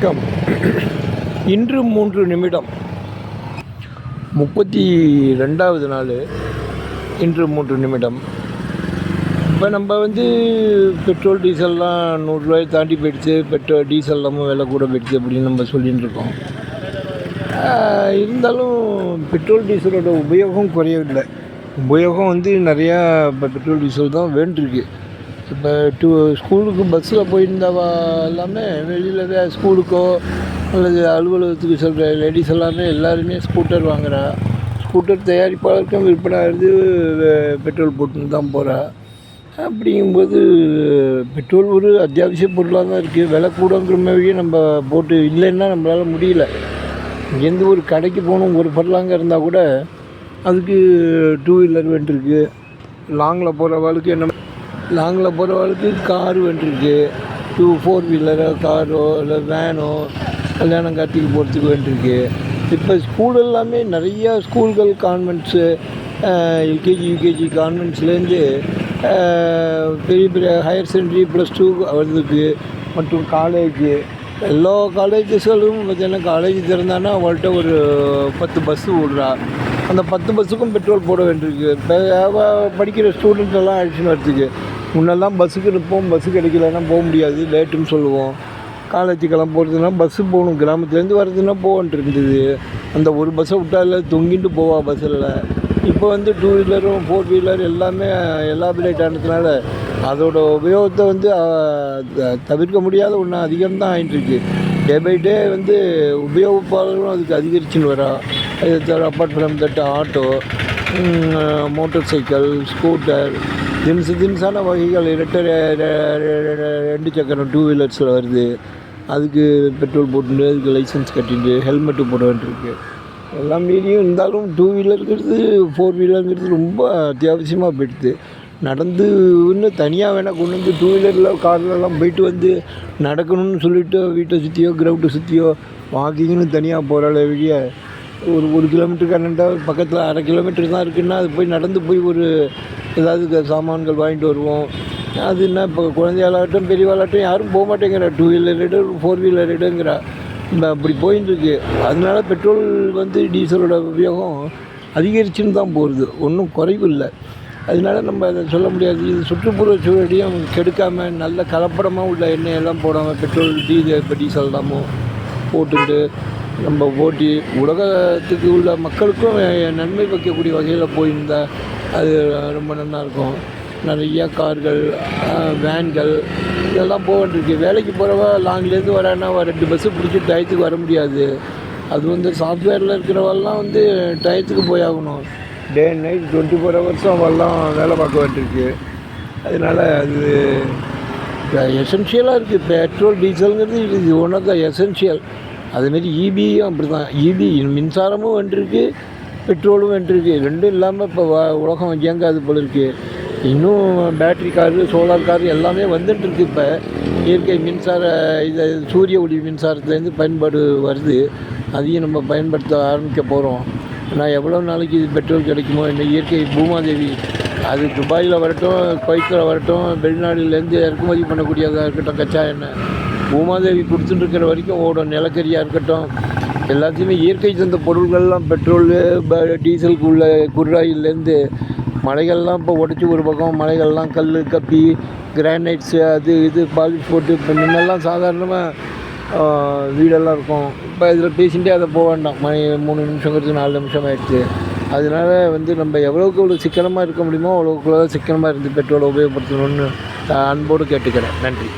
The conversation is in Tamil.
வணக்கம். இன்று மூன்று நிமிடம். முப்பத்தி ரெண்டாவது நாள். இன்று மூன்று நிமிடம். இப்போ நம்ம வந்து பெட்ரோல் டீசல்லாம் நூறுரூவாயை தாண்டி போயிடுச்சு. பெட்ரோல் டீசல் இல்லாமல் விலை கூட போயிடுச்சு அப்படின்னு நம்ம சொல்லிகிட்டு இருக்கோம். இருந்தாலும் பெட்ரோல் டீசலோட உபயோகம் குறையவில்லை. உபயோகம் வந்து நிறையா இப்போ பெட்ரோல் டீசல் தான் வேண்டியிருக்கு. இப்போ டூ ஸ்கூலுக்கு பஸ்ஸில் போயிருந்தவா எல்லாமே வெளியில் வேறு ஸ்கூலுக்கோ அல்லது அலுவலகத்துக்கு செல்கிற லேடிஸ் எல்லாமே எல்லாருமே ஸ்கூட்டர் வாங்குகிறா ஸ்கூட்டர் தயாரிப்பாளருக்கும் விற்பனை பெட்ரோல் போட்டுன்னு தான் போகிறா அப்படிங்கும்போது பெட்ரோல் ஒரு அத்தியாவசிய பொருளாக தான் இருக்குது விலை கூடங்கிற மாதிரியே நம்ம போட்டு இல்லைன்னா நம்மளால் முடியல. எந்த ஒரு கடைக்கு போகணும் ஒரு பொருளாங்க இருந்தால் கூட அதுக்கு டூ வீலர் வேண்டியிருக்கு லாங்கில் போகிற வாழ்க்கை என்ன லாங்கில் போகிறவளுக்கு கார் வேண்டியிருக்கு டூ ஃபோர் வீலரோ காரோ இல்லை வேனோ கல்யாணம் காட்டிக்கு போகிறதுக்கு வேண்டியிருக்கு இப்போ ஸ்கூல் எல்லாமே நிறையா ஸ்கூல்கள் கான்வென்ட்ஸு எல்கேஜி யூகேஜி கான்வென்ட்ஸ்லேருந்து பெரிய பெரிய ஹையர் செகண்டரி ப்ளஸ் டூ வருதுக்கு மற்றும் காலேஜு எல்லா காலேஜஸ்களும் பார்த்தீங்கன்னா காலேஜ் திறந்தானா அவள்கிட்ட ஒரு பத்து பஸ்ஸு விடுறா அந்த பத்து பஸ்ஸுக்கும் பெட்ரோல் போட வேண்டியிருக்கு. இப்போ படிக்கிற ஸ்டூடெண்ட்ஸ் எல்லாம் அடிச்சுன்னு வரத்துக்கு முன்னெல்லாம் பஸ்ஸுக்கு இருப்போம் பஸ்ஸு கிடைக்கலன்னா போக முடியாது லேட்டுன்னு சொல்லுவோம். காலேஜுக்கெல்லாம் போகிறதுனா பஸ்ஸு போகணும் கிராமத்துலேருந்து வர்றதுன்னா போகன்ட்டு இருந்தது. அந்த ஒரு பஸ்ஸை விட்டால தொங்கிட்டு போவா பஸ்ஸில். இப்போ வந்து டூ வீலரும் ஃபோர் வீலர் எல்லாமே எலாபரேட் ஆனதுனால அதோட உபயோகத்தை வந்து த- தவிர்க்க முடியாத ஒன்று அதிகம்தான் ஆகிட்டுருக்கு டே பை டே வந்து உபயோகிப்பாளர்களும் அதுக்கு அதிகரிச்சுன்னு வரா. அது apart from that auto motorcycle scooter திம்சு திம்சான வகைகள் இரட்டை ரெண்டு சக்கரம் டூ வீலர்ஸில் வருது. அதுக்கு பெட்ரோல் போட்டுட்டு அதுக்கு லைசன்ஸ் கட்டிட்டு ஹெல்மெட்டு போட வேண்டியிருக்கு. எல்லாம் மீறியும் இருந்தாலும் டூ வீலருங்கிறது ஃபோர் வீலருங்கிறது ரொம்ப அத்தியாவசியமாக போயிடுது. நடந்து இன்னும் தனியாக வேணால் கொண்டு வந்து டூ வீலரில் கார்லலாம் போயிட்டு வந்து நடக்கணும்னு சொல்லிவிட்டு வீட்டை சுற்றியோ கிரவுண்டை சுற்றியோ வாக்கிங்னு தனியாக போகிற வெளிய ஒரு ஒரு கிலோமீட்டருக்கு அண்ணன்டா பக்கத்தில் அரை கிலோமீட்டர் தான் இருக்குன்னா அது போய் நடந்து போய் ஒரு ஏதாவது சாமான்கள் வாங்கிட்டு வருவோம். அது என்ன இப்போ குழந்தையாளாகட்டும் பெரியவாளாகட்டும் யாரும் போக மாட்டேங்கிறா. டூ வீலர் எடு ஃபோர் வீலர் எடுங்கிறா அப்படி போயின்னு இருக்கு அதனால பெட்ரோல் வந்து டீசலோட உபயோகம் அதிகரிச்சுன்னு தான் போகுது. ஒன்றும் குறைவு இல்லை. அதனால நம்ம அதை சொல்ல முடியாது. இது சுற்றுப்புற சூழலையும் கெடுக்காமல் நல்ல கலப்படமாக உள்ள எண்ணெயெல்லாம் போடாமல் பெட்ரோல் டீசல் இப்போ டீசல் எல்லாமும் போட்டுட்டு நம்ம போட்டி உலகத்துக்கு உள்ள மக்களுக்கும் நன்மை வைக்கக்கூடிய வகையில் போயிருந்தா அது ரொம்ப நல்லா இருக்கும். நிறையா கார்கள் வேன்கள் இதெல்லாம் போக வேண்டியிருக்கு வேலைக்கு போகிறவ லாங்லேருந்து வரான்னா ரெண்டு பஸ்ஸு பிடிச்சி டயத்துக்கு வர முடியாது. அது வந்து சாஃப்ட்வேரில் இருக்கிறவெல்லாம் வந்து டயத்துக்கு போய் ஆகணும் day and night twenty four ஹவர்ஸும் அவெல்லாம் வேலை பார்க்க வேண்டியிருக்கு. அதனால் அது எசென்ஷியலாக இருக்குது பெட்ரோல் டீசலுங்கிறது இது ஒன் ஆஃப் த எசென்ஷியல் அதுமாரி இபியும் அப்படி தான் இபி மின்சாரமும் வந்துருக்கு பெட்ரோலும் வந்துருக்கு ரெண்டும் இல்லாமல் இப்போ வ- உலகம் இயங்காது போல இருக்குது இன்னும் பேட்ரி காரு சோலார் காரு எல்லாமே வந்துட்டுருக்கு இப்போ. இயற்கை மின்சார இது சூரிய ஒளி மின்சாரத்துலேருந்து பயன்பாடு வருது. அதையும் நம்ம பயன்படுத்த ஆரம்பிக்க போகிறோம் ஆனால் எவ்வளோ நாளைக்கு இது பெட்ரோல் கிடைக்குமோ இந்த இயற்கை பூமாதேவி. அது துபாயில் வரட்டும் குவைத்தில் வரட்டும் வெளிநாடுலேருந்து இறக்குமதி பண்ணக்கூடியதாக இருக்கட்டும் கச்சா எண்ணெய். பூமாதேவி கொடுத்துட்டு இருக்கிற வரைக்கும் ஓடும். நிலக்கரியாக இருக்கட்டும் எல்லாத்தையுமே இயற்கை தந்த பொருள்கள்லாம் பெட்ரோலு ப- டீசலுக்கு உள்ள குருடாயிலேருந்து மலைகள்லாம் இப்போ உடச்சி ஒரு பக்கம் மலைகள்லாம் கல் கப்பி கிரானைட்ஸு அது இது பாலிஷ் போட்டு இப்போ முன்னெல்லாம் சாதாரணமாக வீடெல்லாம் இருக்கும். இப்போ இதில் பேசிகிட்டே அதை போக வேண்டாம். மணி மூணு நிமிஷங்கிறது நாலு நிமிஷம் ஆயிடுச்சு. அதனால வந்து நம்ம எவ்வளோக்கு எவ்வளோ சிக்கனமாக இருக்க முடியுமோ அவ்வளோக்குள்ள சிக்கனமாக இருந்து பெட்ரோலை உபயோகப்படுத்தணும்னு அன்போடு கேட்டுக்கிறேன். நன்றி.